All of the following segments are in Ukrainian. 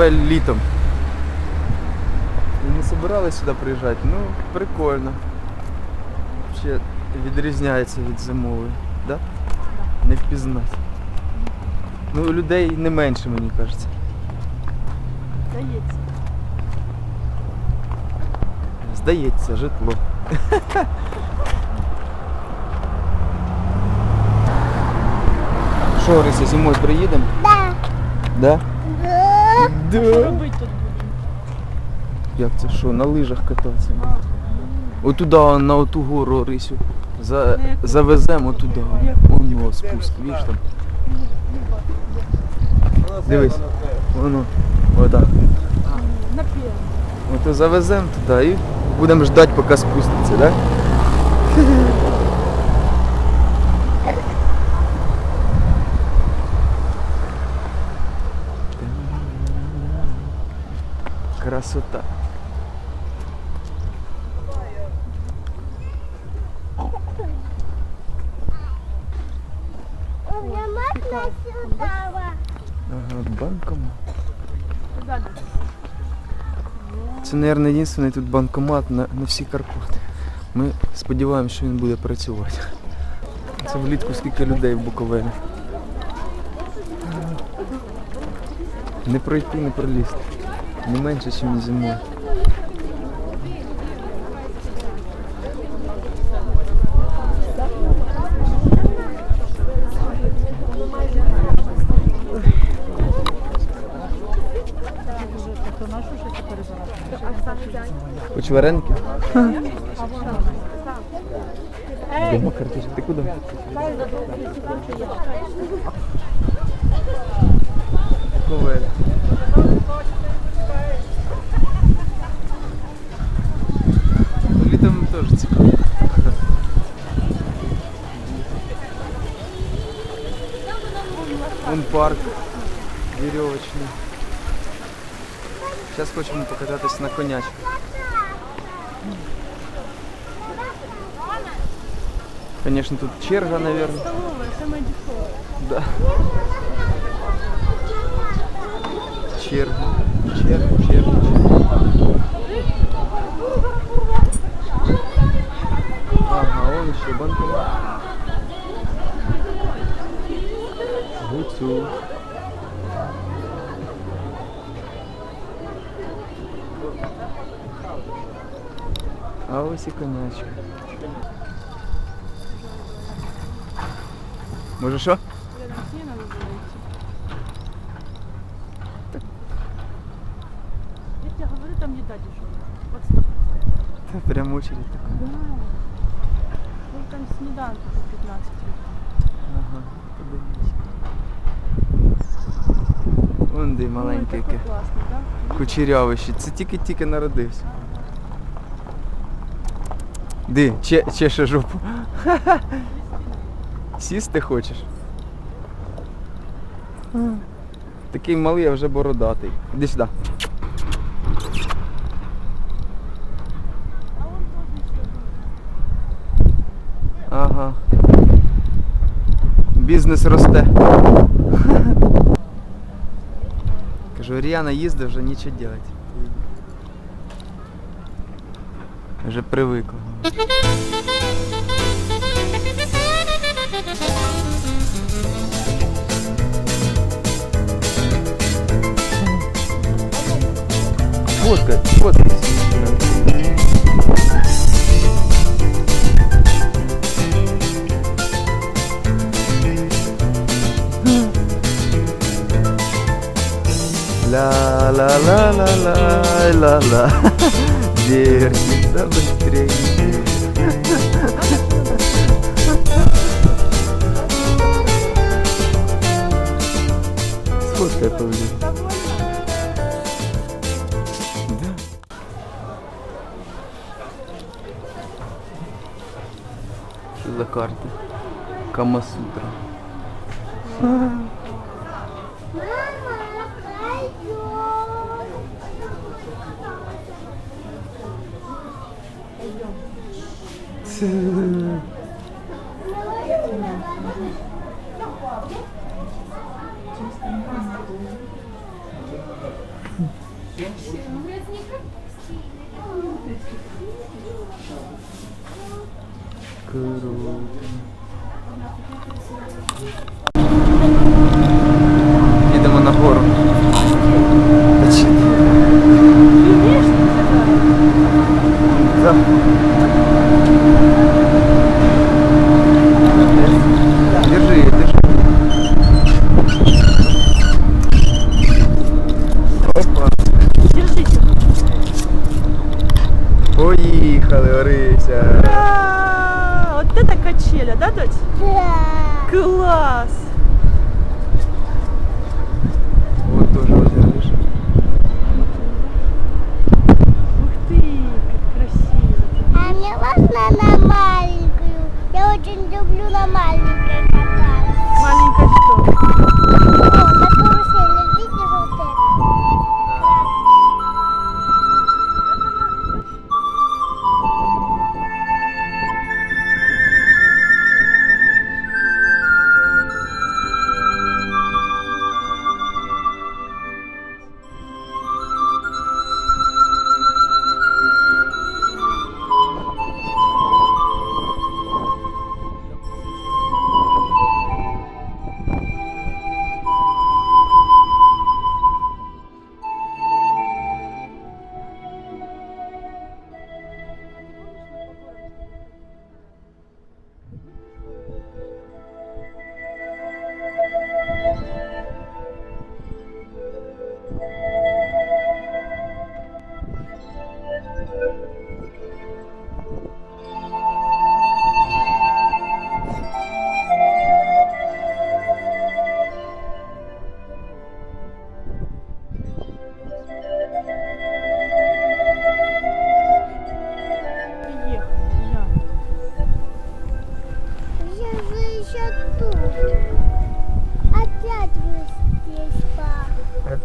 така літом. І не собирались сюди приїжджати. Ну, прикольно. Ще відрізняється від зимової, да? Не впізнати. Ну, людей не менше, мені кажеться. Здається. Здається, житло. Що, Рися, зимою приїдемо? Да. Да? Да. робити тут? Як це що, на лижах кататися? Отуда, на оту гору Рисю. За, завеземо туди. Воно спуск, бачиш там. Дивись. Воно. Вода. Ото завеземо туди і будемо ждати, поки спуститься, да? Красота. Ага, банкомат. Це, мабуть, єдиний тут банкомат на, на всі Карпати. Ми сподіваємося, що він буде працювати. Це влітку скільки людей в Буковелі. Не пройти, не пролізти. Не менше, ніж зимою. Хоч вареники? Дома картошка. Ти куди? Вон парк веревочный. Сейчас хочемо покататись на конячках. Конечно, тут черга, наверное. Да. Черга. Черга, черга, черга. Ага, он еще банкомат. Гуцул. А ось і конячка. Може що? Я тебе говорю, там їда дешева. От сто. Та прям очередь така. Да. Ну там сніданки по 15 гривень. Ага, подивись. Вон де маленький Ой, такий класний, да? Кучерявище. Це тільки-тільки народився. Ди, че, чеше жопу. Сісти хочеш? Такий малий, а вже бородатий. Іди сюди. Ага. Бізнес росте. Кажу, Ріана їздить, вже нічого робити. Вже привикла. Фоткай, фоткай. Ла ла ла ла ла ла ла Вертится быстрее Сфоткай Да. Что за карта? Камасутра. Yes.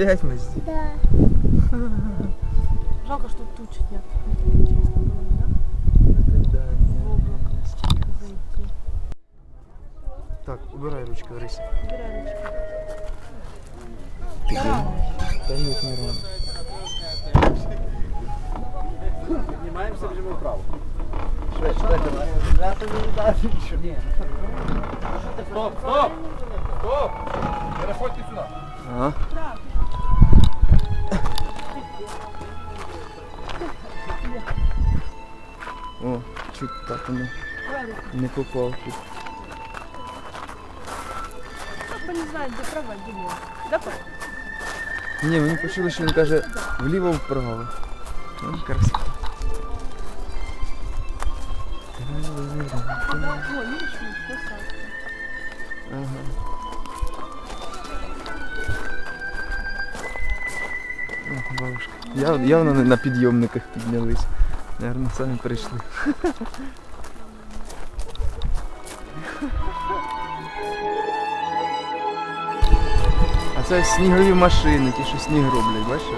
Опять мы здесь. Да. Жалко, что туч нет. Интересно было, да? Да, В облако зайти. Так, убирай ручку, Орися. Убирай ручки. Ты Да рано еще. Да нет, не рано. Піднімаємося, біжимо вправо. Стоп, стоп! Стоп! Переходьте сюди. Ага. Чуть так не, не попав тут. Папа не знает, где права, лево. Да. Ні, мені почули, що він каже вліво вправо. Ну, красиво. Ага. Ох, бабушка. Яв, явно на підйомниках піднялись. Наверно, самі прийшли. А це снігові машини, ті, що сніг роблять, бачиш?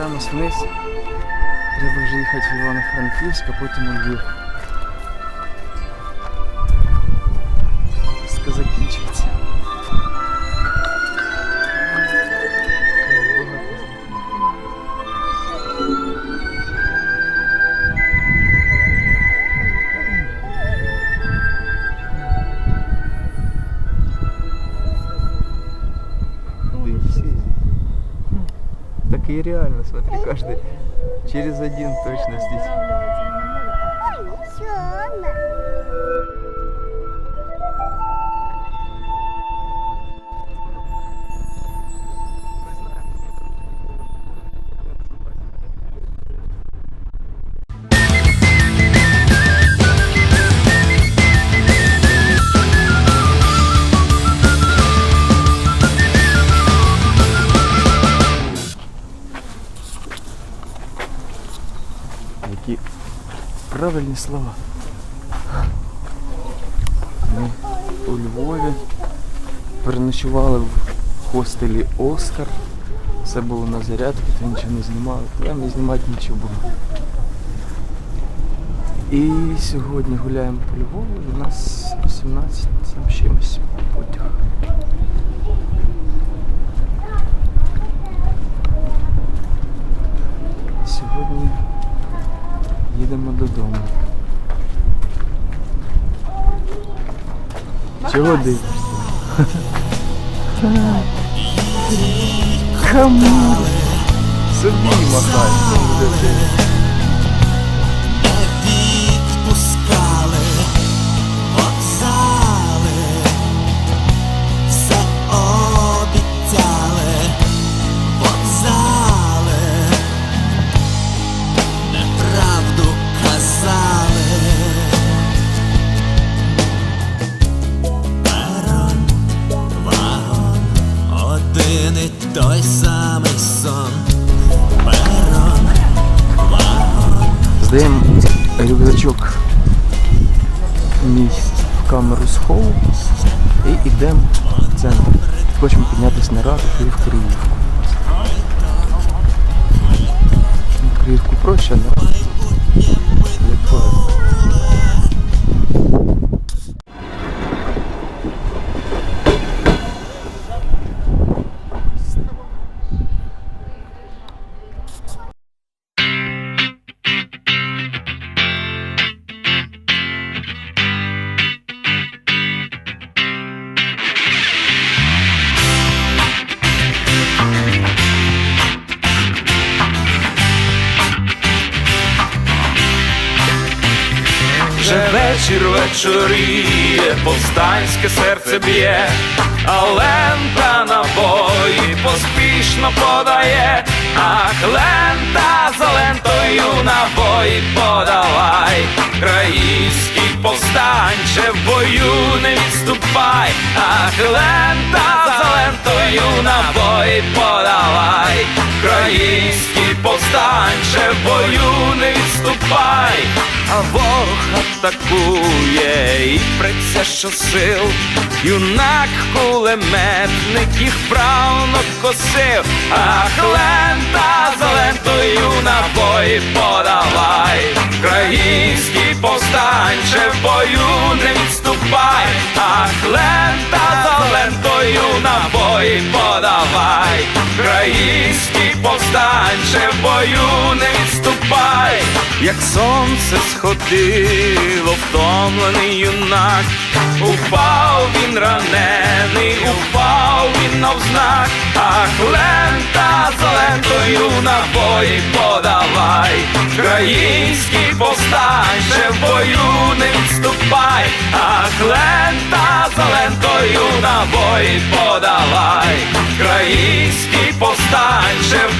Спускаємось вниз. Треба вже їхати в Івано-Франківськ, а потім у Львів. Черно. Які слова. Ми у Львові переночували в хостелі Оскар. Це було на зарядки, то нічого не знімали. Там і знімати нічого було. І сьогодні гуляємо по Львову. У нас 18 там чимось потяг. Сьогодні їдемо додому. Чого дивишся? Кому? Собі махай. Один той самий сон. Перон, Здаємо рюкзачок мій в камеру схову і йдемо в центр. Хочемо піднятися на ратушу і в Криївку. В Криївку проще, але вечоріє, повстанське серце б'є, а лента набої поспішно подає, ах, лента за лентою набої подавай, Краївський повстанче в бою не відступай, ах, лента за лентою набої подавай, Краївський повстанче в бою не відступай, а ворог атакує і преться щосил, юнак кулеметник їх правно косив, ах, лента за лентою набої подавай, повстанче в бою не відступай, а лента за лентою набої подавай, Український повстанче в бою не відступай, як сонце сходило, втомлений юнак, упав він ранений, упав він навзнак, ах, лента за лентою набої подавай, Український повстанче в бою не відступай, ах, лента за лентою набої подавай, Український повстанче в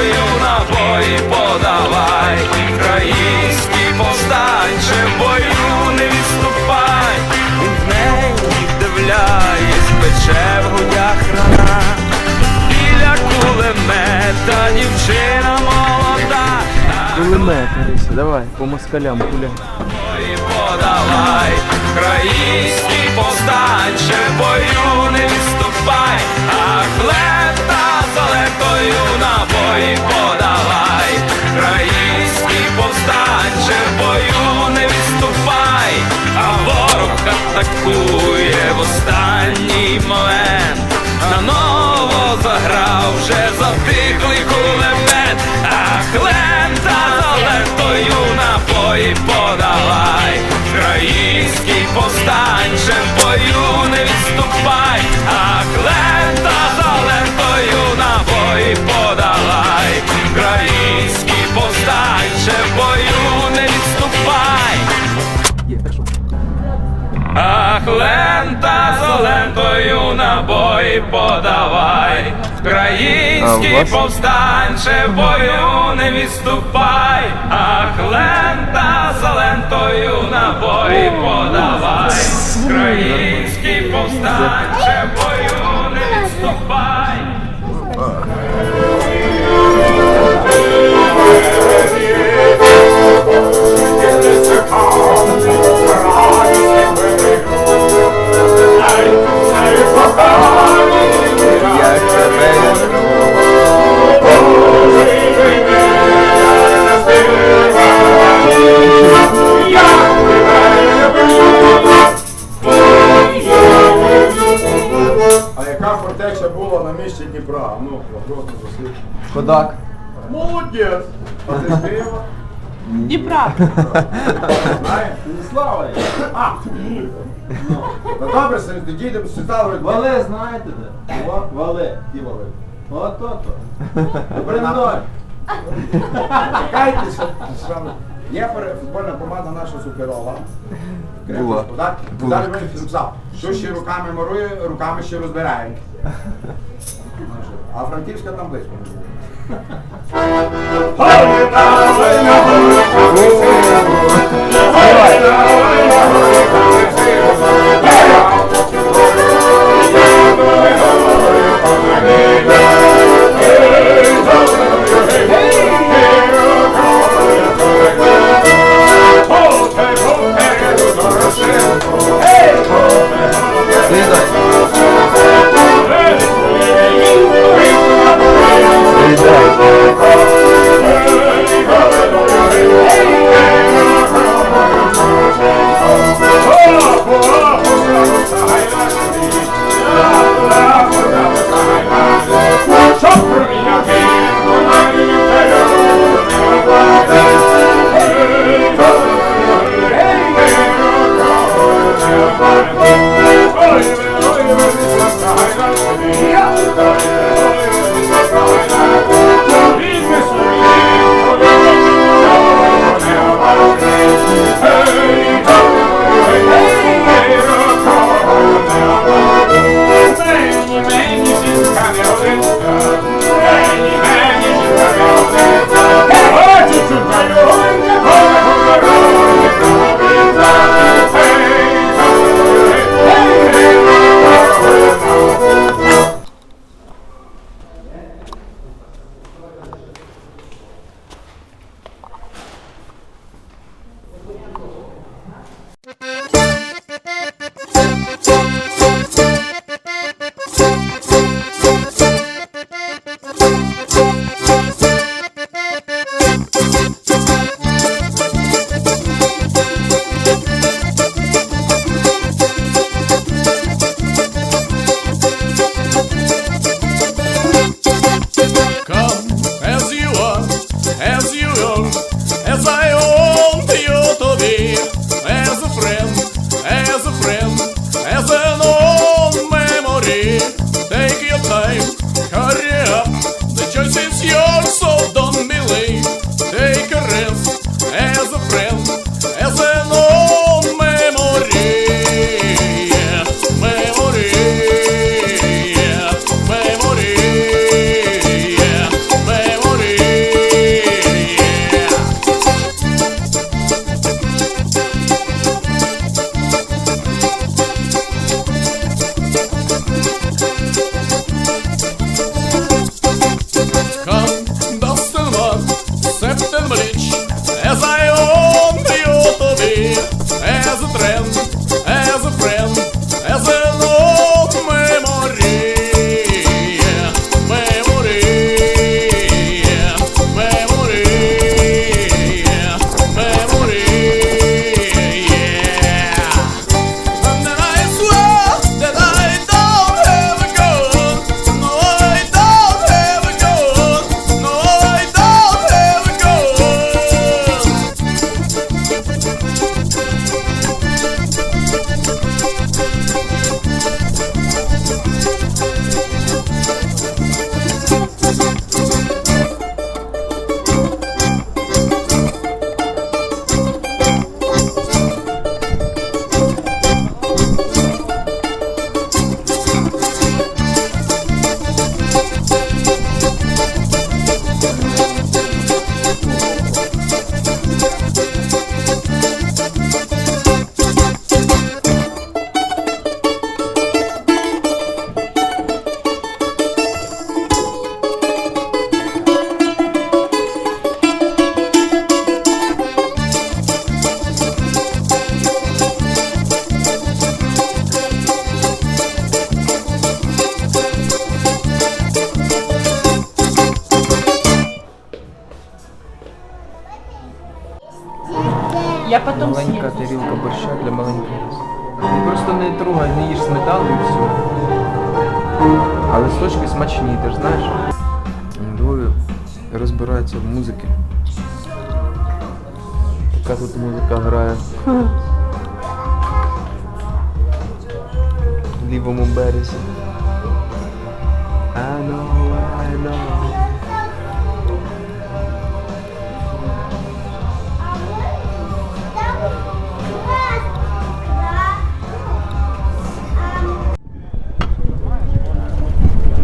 за лентою набої подавай, український повстанче в бою не відступай, він в неї вдивляєсь, пече в грудях рана, біля кулемета дівчина молода. Кулемет, Марися, давай, по москалям гуляй. Подавай, український повстанче в бою не відступай, атакує подавай. А, Український повстанче в бою не відступай. Ах, лента за лентою набої подавай. Український повстанче в бою не відступай. Я тебе А яка фортеця була на місці Дніпра? Ну, вопрос не засвідчений. Ходак. Молодець! А ти? Дніпра. Знаєш? Слава А! Ну, добре, Сергій, тоді йдемо з Світалою. Вале знаєте де? О, Вале. Ті вали. От то. Добре, з вами. Є футбольна команда наша Суперова. Була. Так? Була. Він написав, що ще руками морує, руками ще розбирає. А Франківська там близько. Сідай. Борща для маленького. Ти просто не трогай, не їж сметану і все. А листочки смачні, ти ж знаєш. Двоє розбираються в музиці. Така тут музика грає. В лівому березі. I know, I know.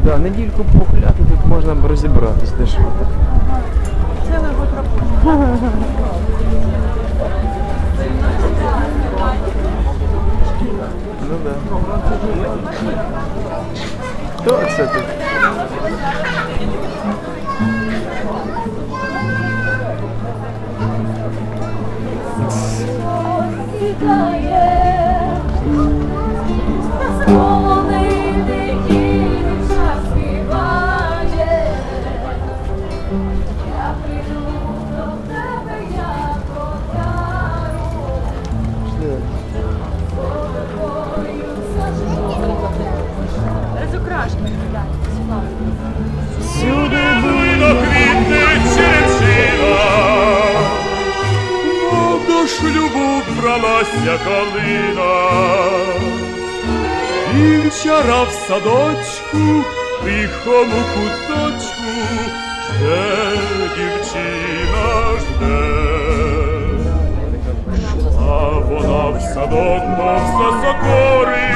Да, недільку погуляти тут можна розібратись, де що так. Целый год. Ну да. Хто це тут? Пішли. Бралася калина, вчора в садочку, тихому куточку, жде дівчина жде. А вона в садок, мов сокори,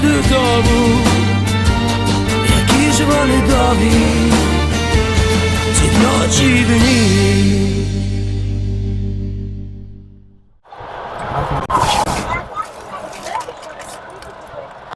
додому які ж вони довгі, ці ночі дні,